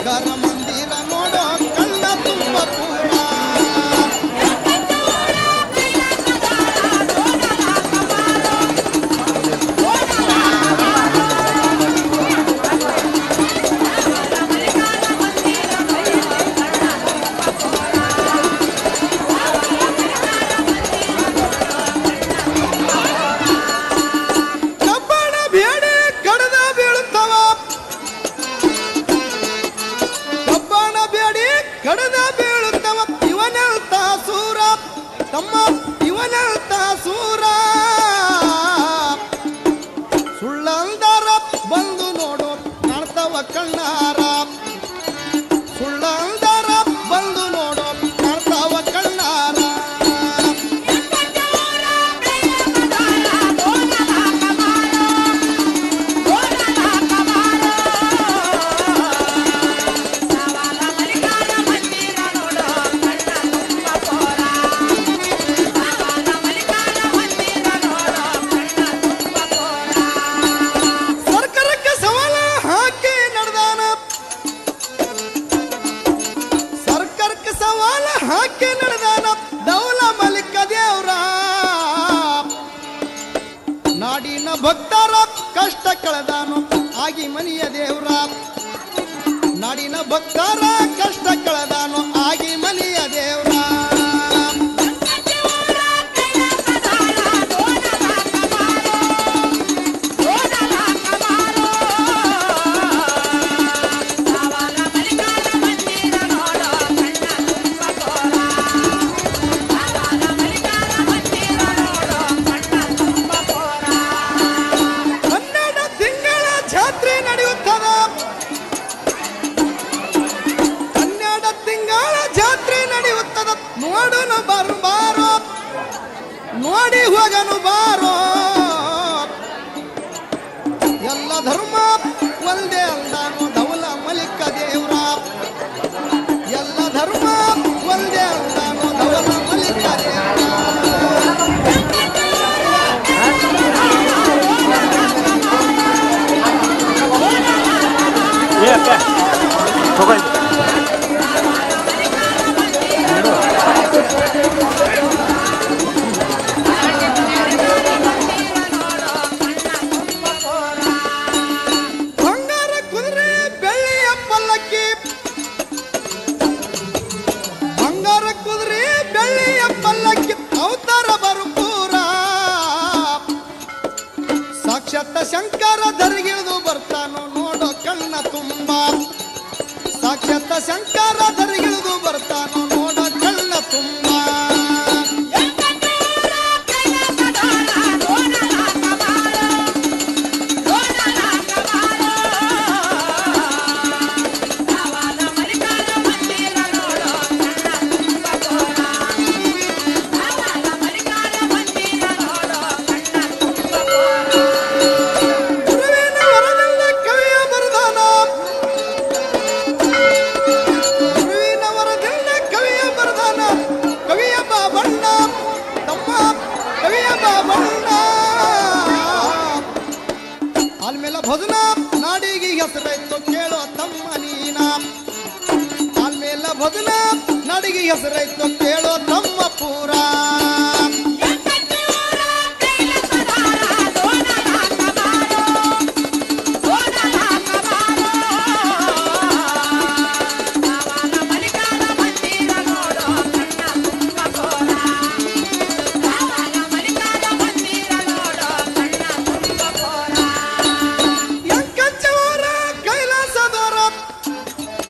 ಶಂಕರ ಹಾಕಿ ನಡೆದಾನ ದೌಲ ಮಲಿಕ ದೇವ್ರ. ನಾಡಿನ ಭಕ್ತರ ಕಷ್ಟ ಕಳೆದಾನು ಆಗಿ ಮನಿಯ ದೇವ್ರ. ನಾಡಿನ ಭಕ್ತರ ನೋಡಿ ಹೋಗನು ಬಾರೋ. ಎಲ್ಲ ಧರ್ಮ ಒಂದೇ ಅಂದಾನು ಧವಲ ಮಲಿಕ ದೇವ್ರ. ಎಲ್ಲ ಧರ್ಮ ಒಂದೇ ಅಂದಾನು ಧವಲ ಮಲಿಕ ದೇವ್ರ. ಶಂಕರ ಧರಿಗಿಳಿದು ಬರ್ತಾನೋ ನೋಡೋ ಕಣ್ಣ ತುಂಬ. ಸಾಕ್ಷಾತ್ ಶಂಕರ ಧರಿಗಿಳಿದು ಬರ್ತಾನೋ ನೋಡೋ ಕಣ್ಣ ತುಂಬ. ಆಲ್ಮೇಲ ಭಜನ ನಾಡಿಗೆ ಹೆಸರಾಯ್ತು ಕೇಳೋ ತಮ್ಮ ನೀನ. ಆಲ್ಮೇಲ ಭಜನ ನಾಡಿಗೆ ಹೆಸರಾಯ್ತು ಕೇಳೋ ತಮ್ಮ ಪೂರ.